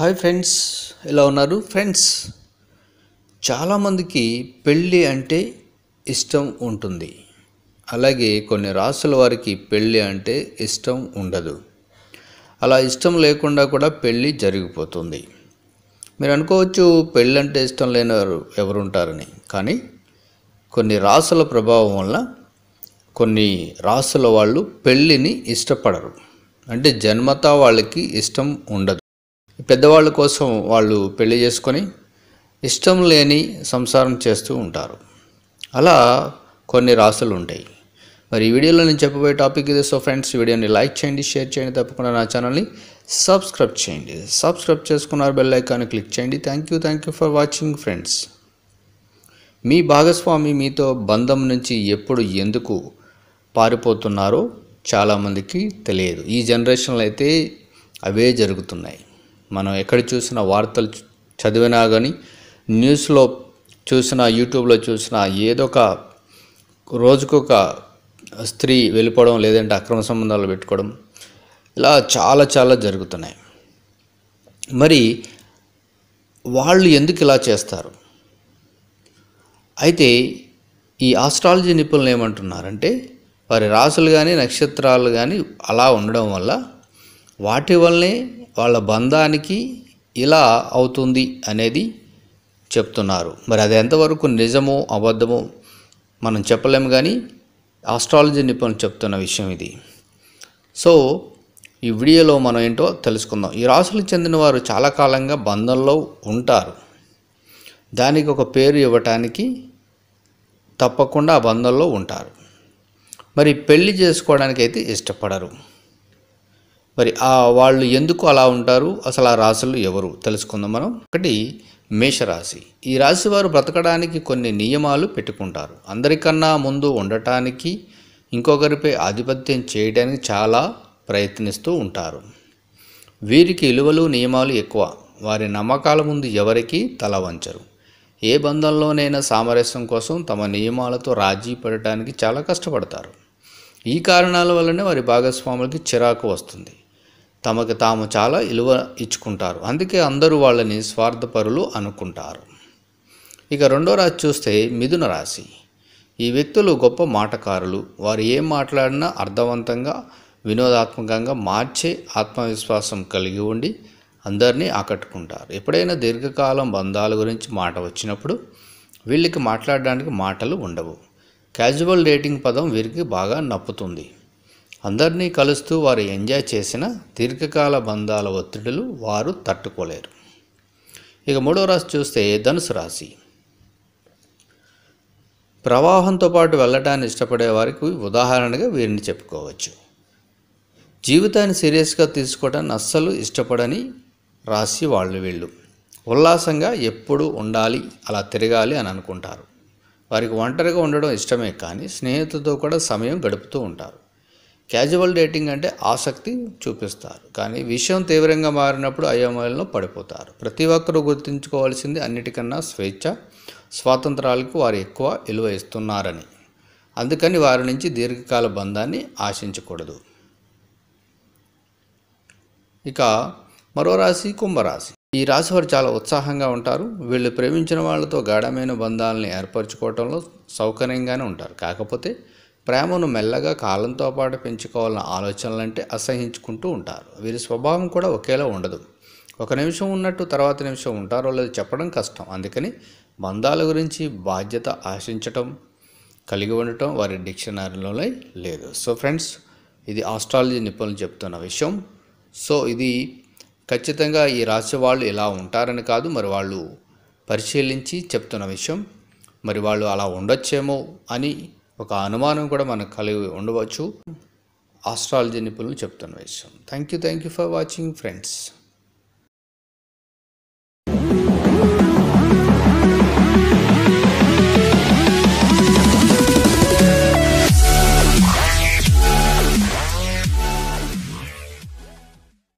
Hi friends ఎలా ఉన్నారు? Friends చాలామందికి పెళ్ళి అంటే ఇష్టం ఉంటుంది. అలాగే కొన్ని రాసుల వారికి పెళ్ళి అంటే ఇష్టం ఉండదు. అలా ఇష్టం లేకుండా కూడా పెళ్ళి జరిగిపోతుంది. మీరు అనుకోవచ్చు పెళ్ళి అంటే ఇష్టం లేని వారు ఎవరుంటారని. కానీ కొన్ని రాసుల ప్రభావం వల్ల కొన్ని రాసుల వాళ్ళు పెళ్ళిని ఇష్టపడరు. అంటే జన్మతా వాళ్ళకి ఇష్టం ఉండదు. పెద్దవాళ్ళ కోసం వాళ్ళు పెళ్ళి చేసుకొని ఇష్టం లేని సంసారం చేస్తూ ఉంటారు. అలా కొన్ని రాసులు ఉంటాయి. మరి ఈ వీడియోలో నేను చెప్పబోయే టాపిక్ ఇది. సో ఫ్రెండ్స్ వీడియోని లైక్ చేయండి షేర్ చేయండి తప్పకుండా నా ఛానల్ని సబ్స్క్రైబ్ చేయండి. సబ్స్క్రైబ్ చేసుకున్నారు బెల్ ఐకాన్ క్లిక్ చేయండి. Thank you thank you for watching friends. మీ భాగస్వామి మీతో బంధం నుంచి ఎప్పుడు ఎందుకు పారిపోతున్నారో చాలామందికి తెలియదు. ఈ జనరేషన్లో అయితే అవే జరుగుతున్నాయి. మనం ఎక్కడ చూసినా వార్తలు చదివినా కానీ న్యూస్లో చూసినా యూట్యూబ్లో చూసినా ఏదో ఒక రోజుకొక స్త్రీ వెళ్ళిపోవడం లేదంటే అక్రమ సంబంధాలు పెట్టుకోవడం ఇలా చాలా చాలా జరుగుతున్నాయి. మరి వాళ్ళు ఎందుకు ఇలా చేస్తారు? అయితే ఈ ఆస్ట్రాలజీ నిపుణులు ఏమంటున్నారంటే వారి రాసులు కానీ నక్షత్రాలు కానీ అలా ఉండడం వల్ల వాటి వల్లనే వాళ్ళ బంధానికి ఇలా అవుతుంది అనేది చెప్తున్నారు. మరి అది ఎంతవరకు నిజమో అబద్ధమో మనం చెప్పలేము కానీ ఆస్ట్రాలజీ నిపుణులు చెప్తున్న విషయం ఇది. సో ఈ వీడియోలో మనం ఏంటో తెలుసుకుందాం. ఈ రాసులకు చెందిన వారు చాలా కాలంగా బంధంలో ఉంటారు. దానికి ఒక పేరు ఇవ్వటానికి తప్పకుండా ఆ బంధంలో ఉంటారు. మరి పెళ్ళి చేసుకోవడానికి అయితే ఇష్టపడరు. మరి ఆ వాళ్ళు ఎందుకు అలా ఉంటారు? అసలు ఆ రాశులు ఎవరు? తెలుసుకుందాం మనం. ఒకటి మేషరాశి. ఈ రాశి వారు బ్రతకడానికి కొన్ని నియమాలు పెట్టుకుంటారు. అందరికన్నా ముందు ఉండటానికి ఇంకొకరిపై ఆధిపత్యం చేయడానికి చాలా ప్రయత్నిస్తూ ఉంటారు. వీరికి విలువలు నియమాలు ఎక్కువ. వారి నమ్మకాల ముందు ఎవరికీ తల వంచరు. ఏ బంధంలోనైనా సామరస్యం కోసం తమ నియమాలతో రాజీ పడటానికి చాలా కష్టపడతారు. ఈ కారణాల వల్లనే వారి భాగస్వాములకి చిరాకు వస్తుంది. తమకు తాము చాలా విలువ ఇచ్చుకుంటారు. అందుకే అందరూ వాళ్ళని స్వార్థపరులు అనుకుంటారు. ఇక రెండో రాశి చూస్తే మిథున రాశి. ఈ వ్యక్తులు గొప్ప మాటకారులు. వారు ఏం మాట్లాడినా అర్థవంతంగా వినోదాత్మకంగా మార్చే ఆత్మవిశ్వాసం కలిగి ఉండి అందరినీ ఆకట్టుకుంటారు. ఎప్పుడైనా దీర్ఘకాలం బంధాల గురించి మాట వచ్చినప్పుడు వీళ్ళకి మాట్లాడడానికి మాటలు ఉండవు. క్యాజువల్ డేటింగ్ పదం వీరికి బాగా నప్పుతుంది. అందరినీ కలుస్తూ వారు ఎంజాయ్ చేసిన దీర్ఘకాల బంధాల ఒత్తిడులు వారు తట్టుకోలేరు. ఇక మూడో రాశి చూస్తే ధనుసు రాశి. ప్రవాహంతో పాటు వెళ్ళటాన్ని ఇష్టపడే వారికి ఉదాహరణగా వీరిని చెప్పుకోవచ్చు. జీవితాన్ని సీరియస్గా తీసుకోవటాన్ని అస్సలు ఇష్టపడని రాశి వాళ్ళు వీళ్ళు. ఉల్లాసంగా ఎప్పుడు ఉండాలి అలా తిరగాలి అని అనుకుంటారు. వారికి ఒంటరిగా ఉండడం ఇష్టమే కానీ స్నేహితులతో కూడా సమయం గడుపుతూ ఉంటారు. క్యాజువల్ డేటింగ్ అంటే ఆసక్తి చూపిస్తారు. కానీ విషయం తీవ్రంగా మారినప్పుడు అయోమయంలో పడిపోతారు. ప్రతి ఒక్కరూ గుర్తుంచుకోవాల్సింది అన్నిటికన్నా స్వేచ్ఛ స్వాతంత్రాలకు వారు ఎక్కువ విలువ ఇస్తున్నారని. అందుకని వారి నుంచి దీర్ఘకాల బంధాన్ని ఆశించకూడదు. ఇక మరో రాశి కుంభరాశి. ఈ రాశి వారు చాలా ఉత్సాహంగా ఉంటారు. వీళ్ళు ప్రేమించిన వాళ్ళతో గాఢమైన బంధాలని ఏర్పరచుకోవడంలో సౌకర్యంగానే ఉంటారు. కాకపోతే ప్రేమను మెల్లగా కాలంతో పాటు పెంచుకోవాలన్న ఆలోచనలంటే అసహించుకుంటూ ఉంటారు. వీరి స్వభావం కూడా ఒకేలా ఉండదు. ఒక నిమిషం ఉన్నట్టు తర్వాత నిమిషం ఉంటారో లేదో చెప్పడం కష్టం. అందుకని బంధాల గురించి బాధ్యత ఆశించటం కలిగి ఉండటం వారి డిక్షనరీలోనే లేదు. సో ఫ్రెండ్స్ ఇది ఆస్ట్రాలజీ నిపుణులు చెప్తున్న విషయం. సో ఇది ఖచ్చితంగా ఈ రాశి వాళ్ళు ఇలా ఉంటారని కాదు మరి వాళ్ళు పరిశీలించి చెప్తున్న విషయం. మరి వాళ్ళు అలా ఉండొచ్చేమో అని ఒక అనుమానం కూడా మనకు కలిగి ఉండవచ్చు. ఆస్ట్రాలజీ నిపుణులు చెప్తున్న విషయం. Thank you thank you for watching friends